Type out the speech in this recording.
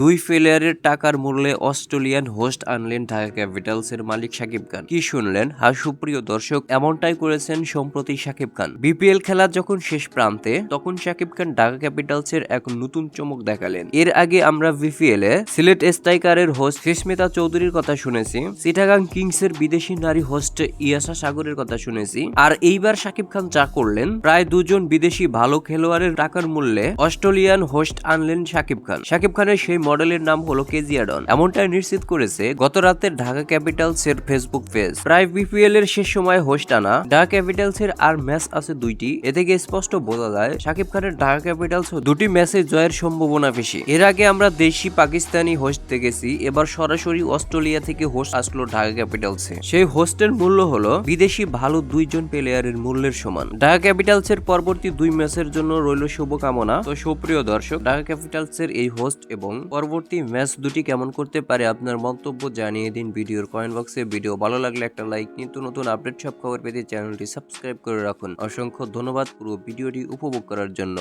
দুই প্লেয়ারের টাকার মূল্যে অস্ট্রেলিয়ান হোস্ট আনলেন ঢাকা ক্যাপিটালস এর মালিক সাকিব খান। কি শুনলেন? হ্যাঁ সুপ্রিয় দর্শক, এমনটাই করেছেন সম্প্রতি সাকিব খান। বিপিএল খেলা যখন শেষ প্রান্তে, তখন সাকিব খান ঢাকা ক্যাপিটালস এর এক নতুন চমক দেখালেন। এর আগে আমরা বিপিএল এ সিলেট স্ট্রাইকারের হোস্ট সুস্মিতা চৌধুরীর কথা শুনেছি, চিটাগাং কিংস এর বিদেশি নারী হোস্ট ইয়াসা সাগরের কথা শুনেছি। আর এইবার সাকিব খান যা করলেন, প্রায় দুজন বিদেশি ভালো খেলোয়াড়ের টাকার মূল্যে অস্ট্রেলিয়ান হোস্ট আনলেন সাকিব খান। সাকিব খানের সেই মডেলের নাম হলো কেজিয়াডন এমনটাই নিশ্চিত করেছে গত রাতে ঢাকা ক্যাপিটালস এর ফেসবুক পেজ। প্রায় বিপিএল এর শেষ সময় হোস্ট আনা, ঢাকা ক্যাপিটালস এর আর ম্যাচ আছে দুইটি। এ থেকে স্পষ্ট বোঝা যায় সাকিব খানের ঢাকা ক্যাপিটালস দুটি ম্যাচে জয়ের সম্ভাবনা বেশি। এর আগে আমরা দেশি পাকিস্তানি হোস্ট দেখেছি, এবার সরাসরি অস্ট্রেলিয়া থেকে হোস্ট আসলো ঢাকা ক্যাপিটালসে। সেই হোস্টের মূল্য হলো বিদেশি ভালো দুইজন প্লেয়ারের মূল্যের সমান। ঢাকা ক্যাপিটালস এর পরবর্তী দুই ম্যাচের জন্য রইল শুভকামনা। তো সুপ্রিয় দর্শক, ঢাকা ক্যাপিটালস এর এই হোস্ট এবং পরবর্তী ম্যাচ দুটি কেমন করতে পারে আপনার মন্তব্য জানিয়ে দিন ভিডিওর কমেন্ট বক্সে ভিডিও ভালো লাগলে একটা লাইক নিত্য নতুন আপডেট সব খবর পেতে চ্যানেলটি সাবস্ক্রাইব করে রাখুন। অসংখ্য ধন্যবাদ পুরো ভিডিওটি উপভোগ করার জন্য।